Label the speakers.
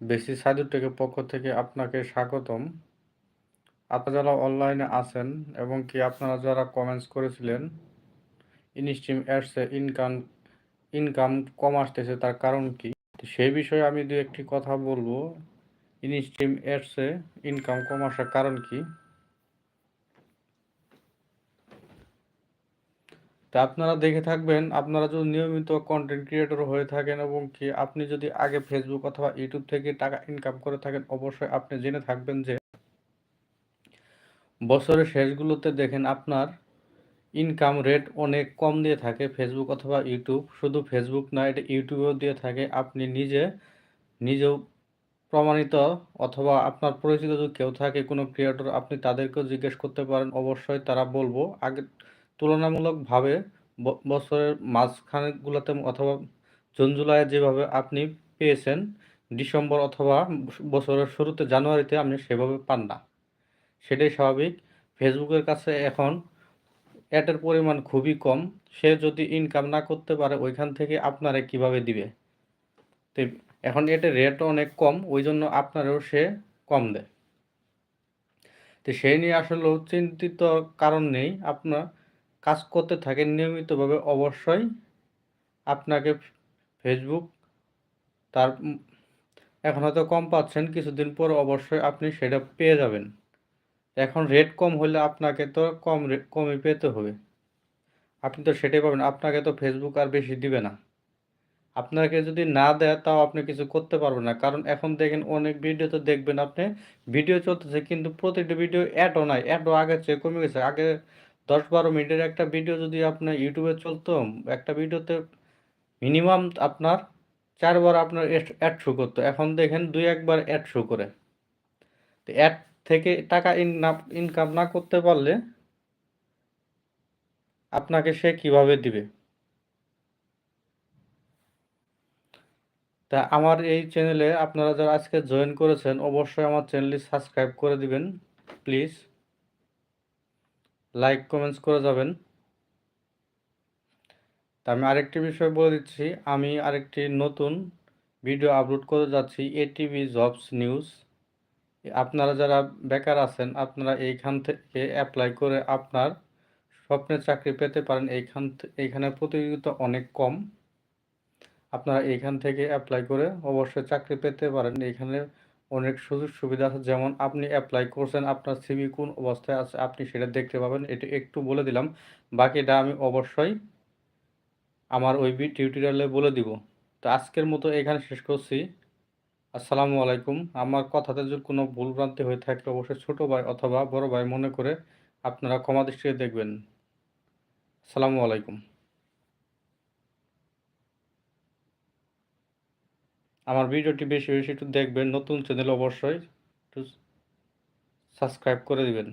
Speaker 1: বেসি সাইদুরটেকের পক্ষ থেকে আপনাকে স্বাগতম। আপনারা যারা অনলাইনে আছেন এবং কি আপনারা যারা কমেন্টস করেছিলেন ইনস্ট্রিম অ্যাডসে ইনকাম ইনকাম কম আসতেছে, তার কারণ কি? সেই বিষয়ে আমি দু একটি কথা বলব। ইনস্ট্রিম অ্যাডসে ইনকাম কম আসার কারণ কি? তা আপনারা দেখে থাকবেন, আপনারা যদি নিয়মিত কন্টেন্ট ক্রিয়েটর হয়ে থাকেন এবং কি আপনি যদি আগে ফেসবুক অথবা ইউটিউব থেকে টাকা ইনকাম করে থাকেন, অবশ্যই আপনি জেনে থাকবেন যে বছরের শেষগুলোতে দেখেন আপনার ইনকাম রেট অনেক কম দিয়ে থাকে ফেসবুক অথবা ইউটিউব শুধু ফেসবুক না, এটা ইউটিউবেও দিয়ে থাকে। আপনি নিজে, নিজেও প্রমাণিত অথবা আপনার পরিচিত যদি কেউ থাকে কোনো ক্রিয়েটর আপনি তাদেরকেও জিজ্ঞেস করতে পারেন। অবশ্যই তারা বলব। আগে তুলনামূলকভাবে বছরের মাঝখানেগুলোতে অথবা জুন জুলাইয়ে যেভাবে আপনি পেয়েছেন, ডিসেম্বর অথবা বছরের শুরুতে জানুয়ারিতে আপনি সেভাবে পান না। সেটাই স্বাভাবিক। ফেসবুকের কাছে এখন অ্যাডের পরিমাণ খুবই কম। সে যদি ইনকাম না করতে পারে, ওইখান থেকে আপনারা কীভাবে দিবে? তো এখন এটার রেট অনেক কম ওই জন্য আপনারও সে কম দেয়। তো সেই নিয়ে আসলে চিন্তিত কারণ নেই। আপনার কাজ করতে থাকেন নিয়মিতভাবে অবশ্যই আপনাকে ফেসবুক তার এখন হয়তো কম পাচ্ছেন, কিছুদিন পর অবশ্যই আপনি সেটা পেয়ে যাবেন। এখন রেট কম হলে আপনাকে তো কম রেট কমই পেতে হবে। আপনি তো সেটাই পাবেন, আপনাকে তো ফেসবুক আর বেশি দিবে না। আপনাকে যদি না দেয়, তাও আপনি কিছু করতে পারবেন না। কারণ এখন দেখেন অনেক ভিডিও তো দেখবেন আপনি ভিডিও চলতেছে, কিন্তু প্রতিটি ভিডিও অ্যাডও নাই। অ্যাডও আগে চেয়ে কমে গেছে। আগে দশ বারো মিনিটের একটা ভিডিও যদি আপনার ইউটিউবে চলতো, একটা ভিডিওতে মিনিমাম আপনার চারবার আপনার অ্যাড শো করতো। এখন দেখেন দুই একবার অ্যাড শো করে। তো অ্যাড থেকে টাকা ইনকাম না করতে পারলে আপনাকে সে কীভাবে দিবে? তা আমার এই চ্যানেলে আপনারা যারা আজকে জয়েন করেছেন, অবশ্যই আমার চ্যানেলটি সাবস্ক্রাইব করে দিবেন প্লিজ লাইক কমেন্টস করে যাবেন। তা আমি আরেকটি বিষয় বলে দিচ্ছি। আমি আরেকটি নতুন ভিডিও আপলোড করে যাচ্ছি এটিভি জবস নিউজ আপনারা যারা বেকার আছেন, আপনারা এইখান থেকে অ্যাপ্লাই করে আপনার স্বপ্নের চাকরি পেতে পারেন। এইখান এইখানে প্রতিযোগিতা অনেক কম। আপনারা এইখান থেকে অ্যাপ্লাই করে অবশ্যই চাকরি পেতে পারেন। এইখানে অনেক সুযোগ সুবিধা আছে। যেমন আপনি অ্যাপ্লাই করছেন, আপনার সিভি কোন অবস্থায় আছে আপনি সেটা দেখতে পাবেন। এটা একটু বলে দিলাম। বাকিটা আমি অবশ্যই আমার ওই বি টিউটোরিয়ালে বলে দিব। তো আজকের মতো এখানে শেষ করছি। আসসালামু আলাইকুম। আমার কথাতে যদি কোনো ভুলভ্রান্তি হয়ে থাকে, অবশ্যই ছোটো ভাই অথবা বড় ভাই মনে করে আপনারা ক্ষমা দৃষ্টিতে দেখবেন। আসসালামু আলাইকুম। আমার ভিডিওটি বেশি বেশি একটু দেখবেন নতুন চ্যানেল অবশ্যই একটু সাবস্ক্রাইব করে দিবেন।